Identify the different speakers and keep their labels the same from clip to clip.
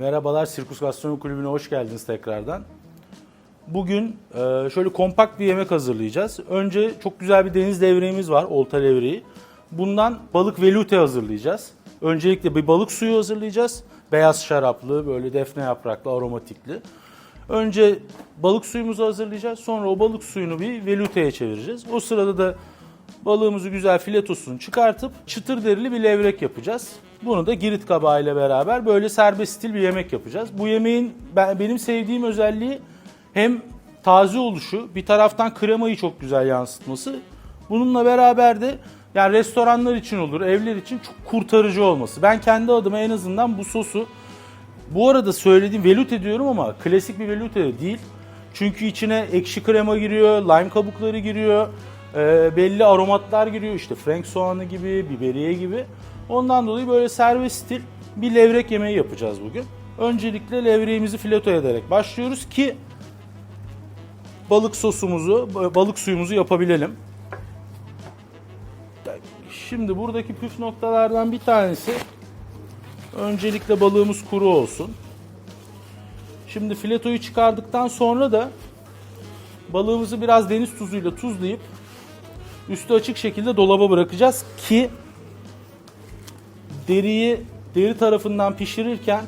Speaker 1: Merhabalar Sirkus Gastronomi Kulübü'ne hoş geldiniz tekrardan. Bugün e, şöyle kompakt bir yemek hazırlayacağız. Önce çok güzel bir deniz levreğimiz var, olta levreği. Bundan balık velute hazırlayacağız. Öncelikle bir balık suyu hazırlayacağız. Beyaz şaraplı, böyle defne yapraklı, aromatikli. Önce balık suyumuzu hazırlayacağız. Sonra o balık suyunu bir veluteye çevireceğiz. O sırada da balığımızı güzel filetosunu çıkartıp çıtır derili bir levrek yapacağız. Bunu da girit kabağı ile beraber böyle serbest stil bir yemek yapacağız. Bu yemeğin ben, benim sevdiğim özelliği hem taze oluşu, bir taraftan kremayı çok güzel yansıtması. Bununla beraber de yani restoranlar için olur, evler için çok kurtarıcı olması. Ben kendi adıma en azından bu sosu bu arada söylediğim velute diyorum ama klasik bir velute de değil. Çünkü içine ekşi krema giriyor, lime kabukları giriyor, e, belli aromatlar giriyor. İşte frank soğanı gibi, biberiye gibi. Ondan dolayı böyle serbest stil bir levrek yemeği yapacağız bugün. Öncelikle levreğimizi fileto ederek başlıyoruz ki balık sosumuzu, balık suyumuzu yapabilelim. Şimdi buradaki püf noktalardan bir tanesi öncelikle balığımız kuru olsun. Şimdi filetoyu çıkardıktan sonra da balığımızı biraz deniz tuzuyla tuzlayıp üstü açık şekilde dolaba bırakacağız ki deriyi deri tarafından pişirirken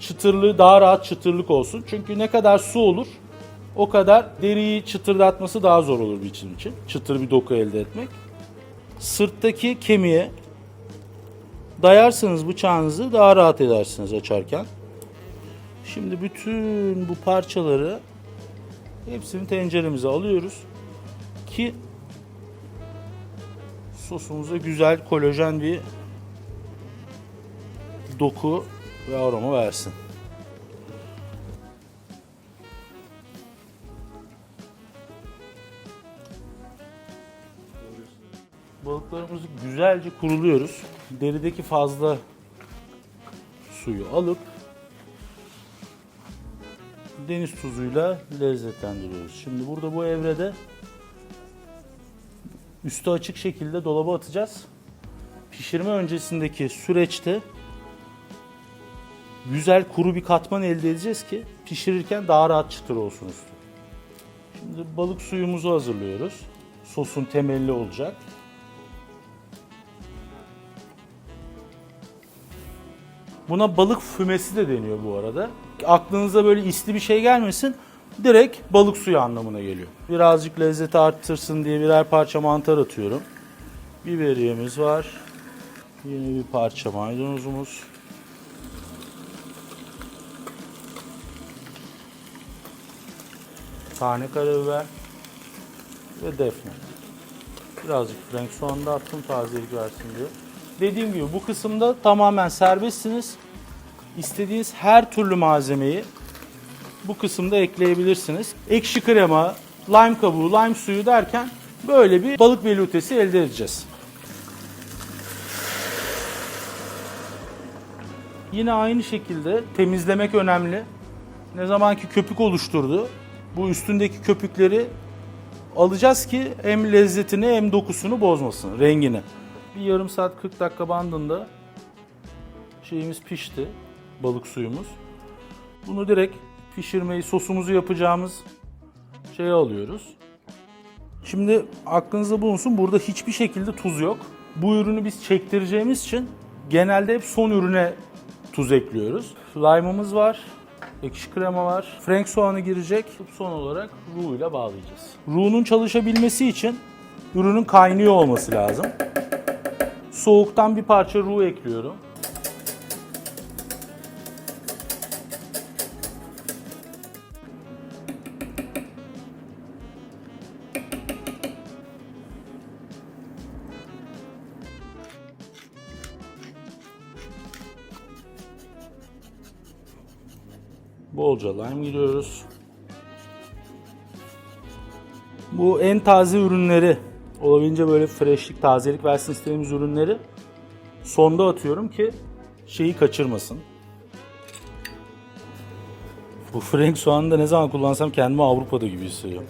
Speaker 1: çıtırlığı daha rahat çıtırlık olsun. Çünkü ne kadar su olur o kadar deriyi çıtırdatması daha zor olur bir için. Çıtır bir doku elde etmek. Sırttaki kemiğe dayarsanız bıçağınızı daha rahat edersiniz açarken. Şimdi bütün bu parçaları hepsini tenceremize alıyoruz ki sosumuza güzel kolajen bir doku ve aroma versin. Balıklarımızı güzelce kuruluyoruz. Derideki fazla suyu alıp deniz tuzuyla lezzetlendiriyoruz. Şimdi burada bu evrede üstü açık şekilde dolaba atacağız. Pişirme öncesindeki süreçte güzel kuru bir katman elde edeceğiz ki pişirirken daha rahat çıtır olsun üstü. Şimdi balık suyumuzu hazırlıyoruz. Sosun temelli olacak. Buna balık fümesi de deniyor bu arada. Aklınıza böyle isli bir şey gelmesin. Direkt balık suyu anlamına geliyor. Birazcık lezzeti arttırsın diye birer parça mantar atıyorum. Biberiyemiz var. Yine bir parça maydanozumuz. Tane karabiber ve defne. Birazcık renk soğan da attım tazelik versin diye. Dediğim gibi bu kısımda tamamen serbestsiniz. İstediğiniz her türlü malzemeyi bu kısımda ekleyebilirsiniz. Ekşi krema, lime kabuğu, lime suyu derken böyle bir balık velutesi elde edeceğiz. Yine aynı şekilde temizlemek önemli. Ne zamanki köpük oluşturdu, bu üstündeki köpükleri alacağız ki hem lezzetini hem dokusunu bozmasın, rengini. Bir yarım saat 40 dakika bandında şeyimiz pişti, balık suyumuz. Bunu direkt pişirmeyi, sosumuzu yapacağımız şeye alıyoruz. Şimdi aklınızda bulunsun burada hiçbir şekilde tuz yok. Bu ürünü biz çektireceğimiz için genelde hep son ürüne tuz ekliyoruz. Lime'ımız var, ekşi krema var, frank soğanı girecek. Son olarak roux ile bağlayacağız. Roux'un çalışabilmesi için ürünün kaynıyor olması lazım. Soğuktan bir parça roux ekliyorum. Bolca lime giriyoruz. Bu en taze ürünleri, olabildiğince böyle freshlik, tazelik versin istediğimiz ürünleri sonda atıyorum ki şeyi kaçırmasın. Bu frank soğanı da ne zaman kullansam kendimi Avrupa'da gibi hissediyorum.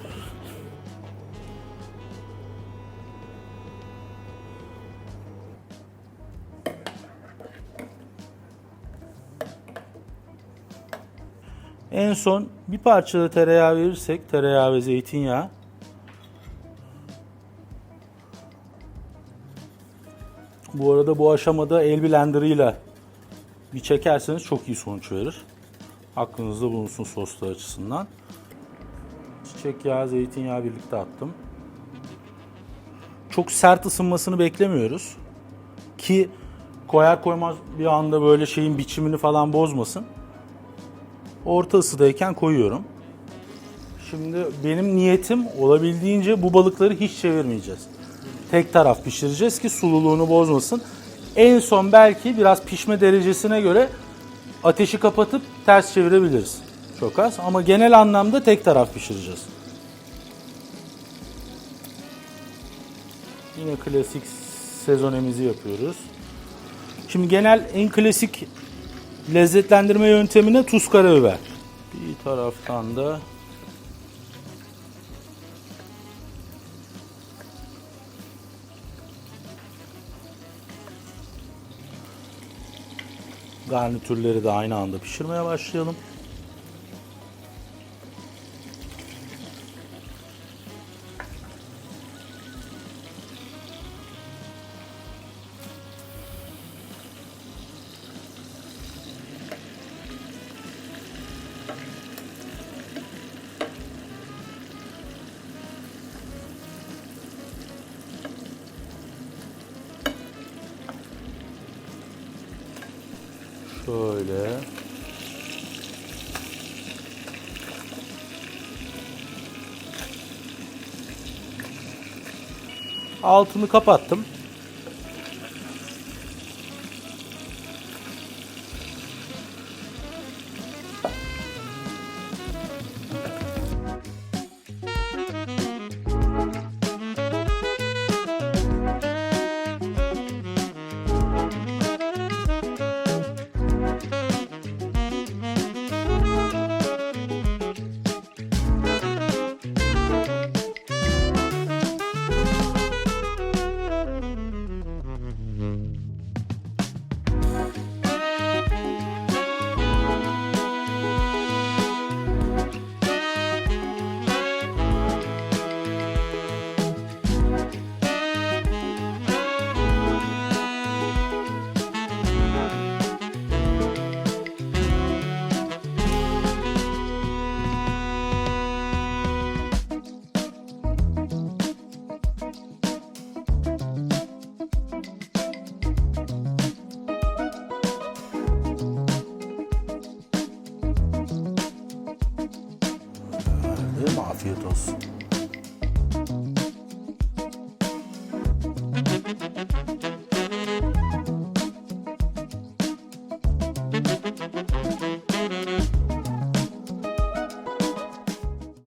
Speaker 1: En son bir parça da tereyağı verirsek, tereyağı ve zeytinyağı. Bu arada bu aşamada el blenderıyla bir çekerseniz çok iyi sonuç verir. Aklınızda bulunsun soslar açısından. Çiçek yağı, zeytinyağı birlikte attım. Çok sert ısınmasını beklemiyoruz. Ki koyar koymaz bir anda böyle şeyin biçimini falan bozmasın. Orta ısıdayken koyuyorum. Şimdi benim niyetim olabildiğince bu balıkları hiç çevirmeyeceğiz. Tek taraf pişireceğiz ki sululuğunu bozmasın. En son belki biraz pişme derecesine göre ateşi kapatıp ters çevirebiliriz. Çok az ama genel anlamda tek taraf pişireceğiz. Yine klasik sezonemizi yapıyoruz. Şimdi genel en klasik lezzetlendirme yöntemine tuz karabiber. Bir taraftan da garnitürleri de aynı anda pişirmeye başlayalım. Şöyle. Altını kapattım. Değil mi? Afiyet olsun.